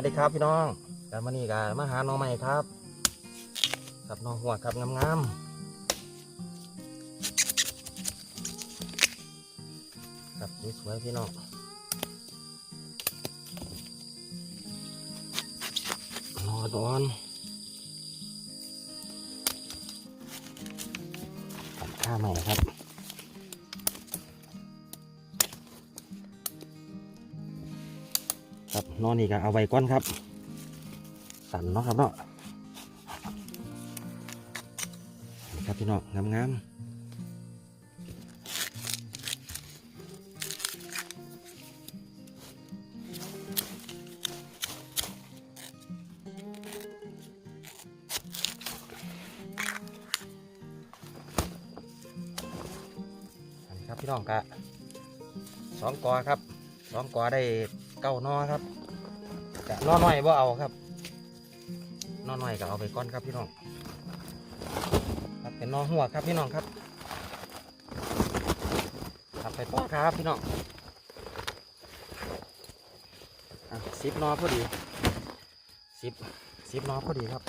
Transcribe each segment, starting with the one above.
วัสดีครับพี่น้องกันมานี่กันมาหาน้องใหม่ครับกับน้องหัวครับงามๆครับสวยๆพี่น้องนอดอนตัดข้าใหม่ครับ นอนนี่ก็เอาไว้ก่อนครับ สั่นเนาะครับเนาะนครับพี่น้องงามๆอันนี้ครับพี่น้องกะสองกอครับสองกอได้เก้านอครับ นอน้อยว่าเอาครับนอน้อยก็เอาไปก้อนครับพี่น้องครับเป็นนอหัวครับพี่น้องครับครับไปต่อครับพี่น้องสิบนอพอดีสิบสิบนอพอดีครับ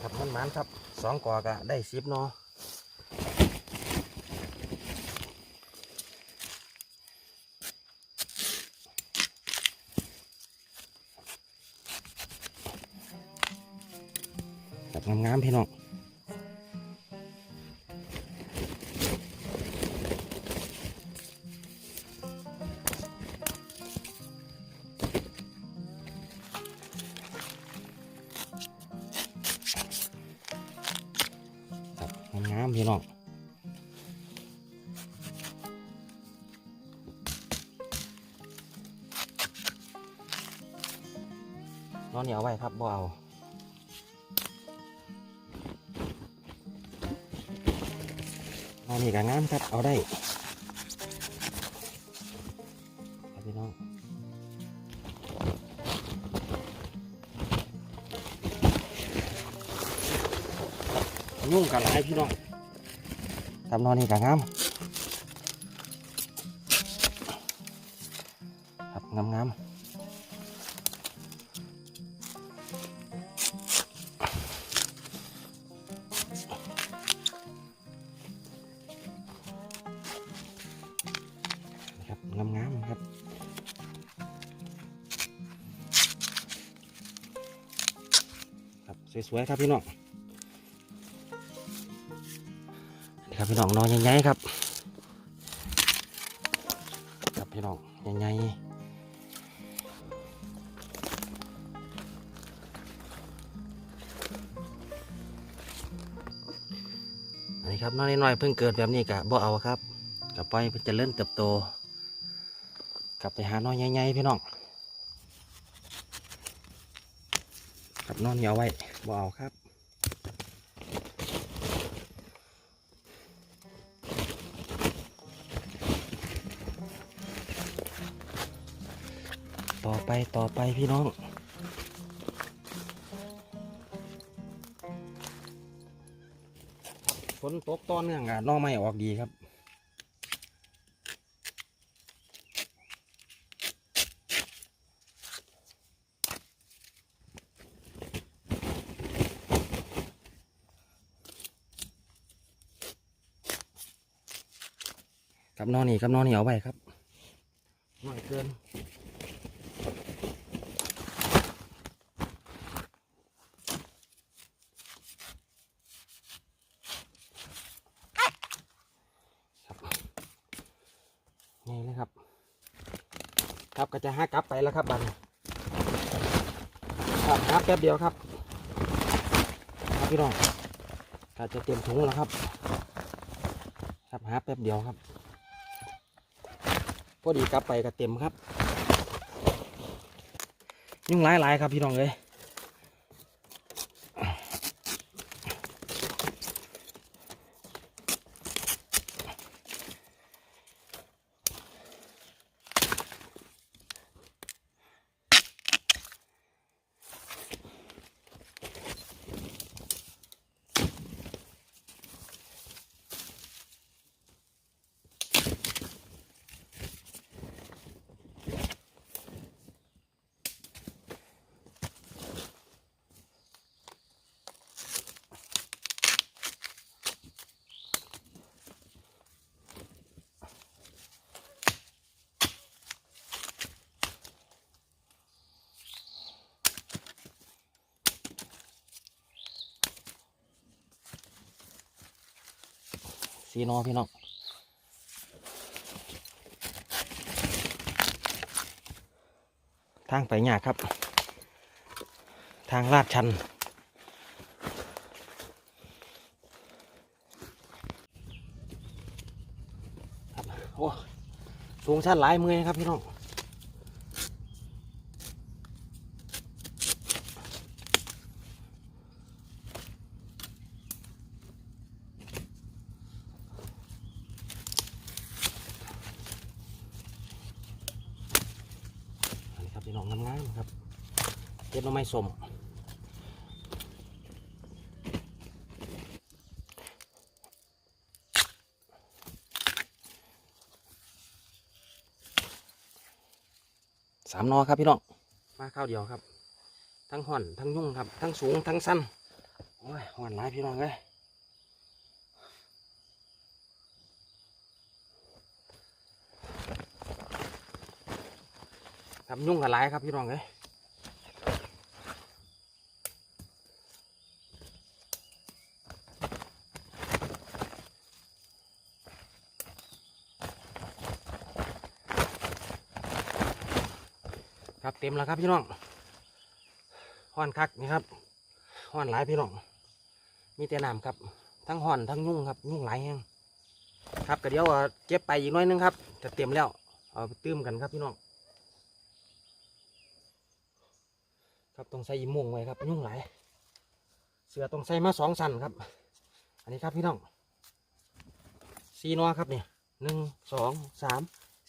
ครับมันมันครับสองกอกะได้สิบนอ งามๆพี่น้องงามๆพี่น้องนอนเหนียวไว้ครับบ่เอา นนี้ก็งามครับเอาได้ครับพี่น้องยุ่งกันหลายพี่น้องทำนอนนี่ก็งามครับงามงามๆ สวยๆครับพี่น้องนี่ครับพี่น้องนอนใหญ่ๆครับครับพี่น้องใหญ่ๆอันนี้ครับน้อยน้อยเพิ่งเกิดแบบนี้กะบ่เอาครับกับปล่อยเพิ่นจะเริ่มเติบโตกลับไปหาน้อยใหญ่ๆพี่น้องกับ นอนเหนียวไว้บ่เอาครับต่อไปต่อไปพี่น้อง ฝนตกต้อนเนื่องอะน้องไม่ออกดีครับ กับนอนนี่กับนอนนี่เอาไว้ครับหน่อยเกินนี่นะครับ ครับก็จะหากลับไปแล้วครับบันครับหาแป๊บเดียวครับ ครับพี่น้องก็จะเตรียมถุงแล้วครับ ครับหาแป๊บเดียวครับ พอดีกลับไปก็เต็มครับ ยุ่งหลายๆครับพี่น้องเลย สีนอพี่น้องทางไปยากครับ ทางลาดชัน โอ้สูงชันหลายมือครับพี่น้อง อันนี้ครับพี่น้องงามๆครับ เก็บหน้ำไม้สมสามนอครับพี่น้องมาข้าวเดียวครับ ทั้งห่อนทั้งยุ่งครับ ทั้งสูงทั้งสั้นโอ้ยห่อนหลายพี่น้องเลยครับยุ่งกับหลายครับพี่น้องเลย ครับเต็มแล้วครับพี่น้องห่อนคักนี่ครับห่อนหลายพี่น้อง มีแต่น้ำครับ ทั้งห่อนทั้งยุ่งครับ ยุ่งหลายแห้งครับก็เดี๋ยวเก็บไปอีกน้อยนึงครับ จะเต็มแล้ว เอาไปตื้มกันครับพี่น้อง ครับต้องใส่อีโมุงไว้ครับ ยุ่งหลาย เสือต้องใส่มาสองสันครับ อันนี้ครับพี่น้องสีนอครับเนี่ยหนึ่งสองสาม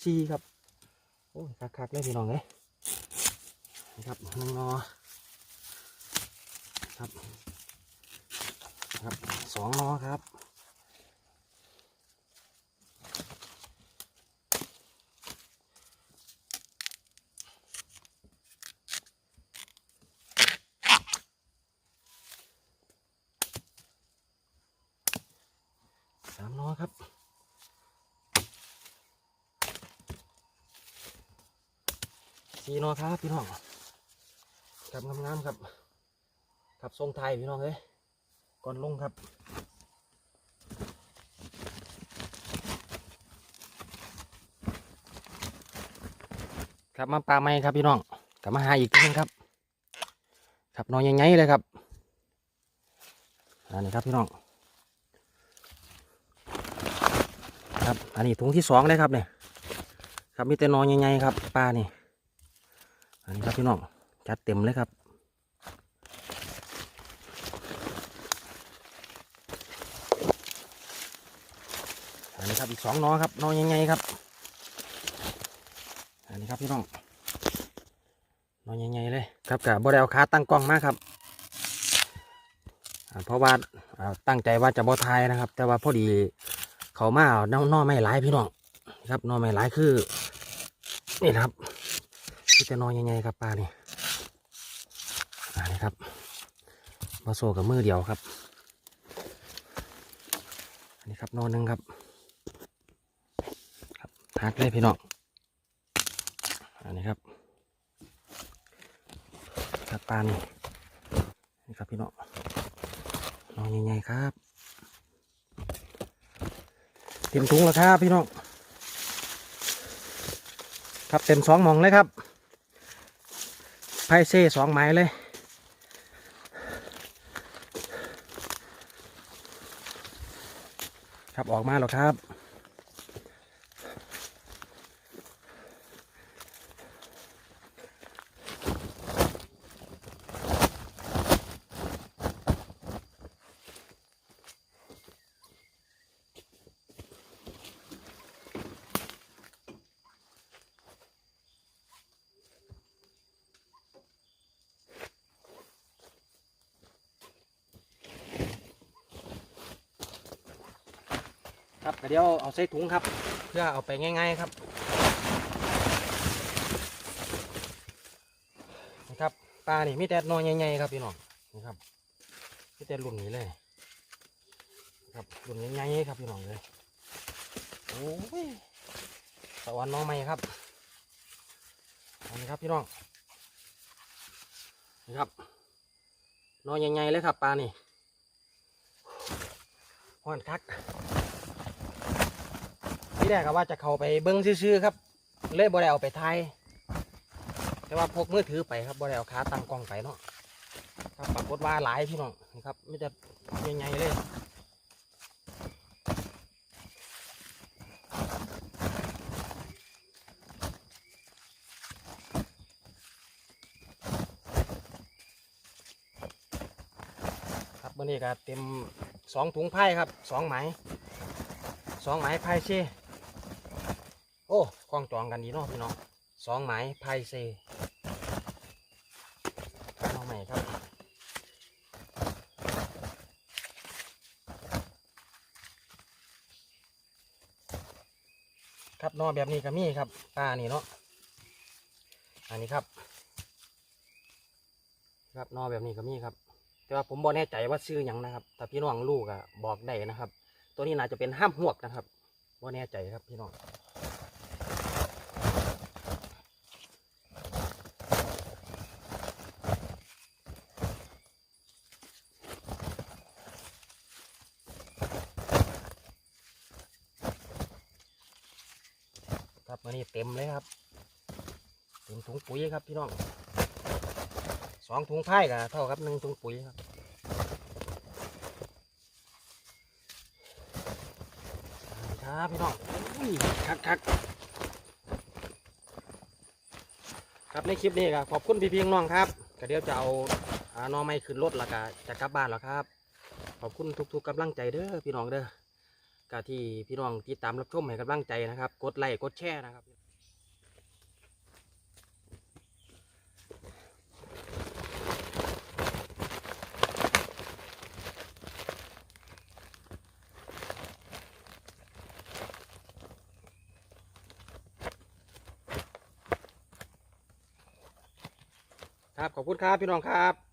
สี่ครับ โอ้ยคักๆเลยพี่น้องเลย ครับหนึ่งนอครับครับสองนอครับสามล้อครับสี่ล้อครับพี่น้อง ครับงามๆครับ ครับทรงไทยพี่น้องเอ้ยก่อนลงครับครับมาปลาไม้ครับพี่น้องกลับมาหาอีกทีนึงครับ ครับนอนยังไงเลยครับอันนี้ครับพี่น้องครับอันนี้ถุงที่สองเลยครับเนี่ยครับมีแต่นอนใหญ่ๆครับปลานี่อันนี้ครับพี่น้อง จัดเต็มเลยครับ อันนี้ครับอีกสองนอครับนอใหญ่ๆครับ อันนี้ครับพี่น้องนอใหญ่ๆเลยครับกับบริเอาขาตั้งกล้องมากครับเพราะว่าตั้งใจว่าจะบอทายนะครับ แต่ว่าพอดีเขามาเอานอนอไม่หลายพี่น้องครับนอไม่หลายคือนี่นะครับที่จะนอนยังไงครับปลานี่ ครับมาโซกับมือเดียวครับ อันนี้ครับนอนหนึ่งครับครับทักเลยพี่น้องอันนี้ครับครับปานนี่ครับพี่น้องนอนยังไงครับเต็มถุงแล้วครับพี่น้องครับเต็มสองหมองเลยครับไพ่เซ่สองไม้เลย ครับออกมาแล้วครับ ครับเดี๋ยวเอาใส่ถุงครับ เพื่อเอาไปง่าย ๆครับนะครับปลานี่มีแต่นอนใหญ่ๆครับพี่น้องนี่ครับมีแต่รุ่นนี้เลย ครับรุ่นใหญ่ๆครับพี่น้องเลยโอ้ยสวรรค์น้องใหม่ครับอันนี้ครับพี่น้องนี่ครับนอนใหญ่ๆเลยครับปลานี่ห้อนคัก แรกก็ว่าจะเข้าไปเบิ้งซื่อๆครับ เลยบ่ได้เอาไปถ่ายแต่ว่าพกมือถือไปครับบ่ได้เอาขาตั้งกล้องไปเนาะครับปรากฏว่าหลายพี่น้องนี่ครับไม่จะใหญ่ๆเลยครับวันนี้ก็เต็มสองถุงไพ่ครับสองไหมสองไหมไพ่เช่โอ้ คล้องจองกันดีเนาะพี่น้องสองไหมไพ่เช่น้อใหม่ครับครับนอแบบนี้ก็มีครับปลานี่เนาะอันนี้ครับ ครับนอแบบนี้ก็มีครับ แต่ว่าผมบอกแน่ใจว่าซื้อหยังนะครับแต่พี่น้องลูกอะบอกได้นะครับ ตัวนี้น่าจะเป็นห้ามหวกนะครับว่าแน่ใจครับพี่น้องครับวันนี้เต็มเลยครับเต็ม ถุงปุ๋ยครับพี่น้องสองถุงไผ่กับเท่ากับหนึ่งถุงปุ๋ยครับครับพี่น้องคักคักครับในคลิปนี้ก็ขอบคุณพี่เพียงน้องครับก็เดี๋ยวจะเอาอาน้อไม้ขึ้นรถแล้วก็จะกลับบ้านแล้วครับ ขอบคุณทุกๆกำลังใจเด้อพี่น้องเด้อกาที่พี่น้องติดตามรับชมให้กำลังใจนะครับ กดไลค์กดแชร์นะครับ ครับขอบคุณครับพี่น้องครับ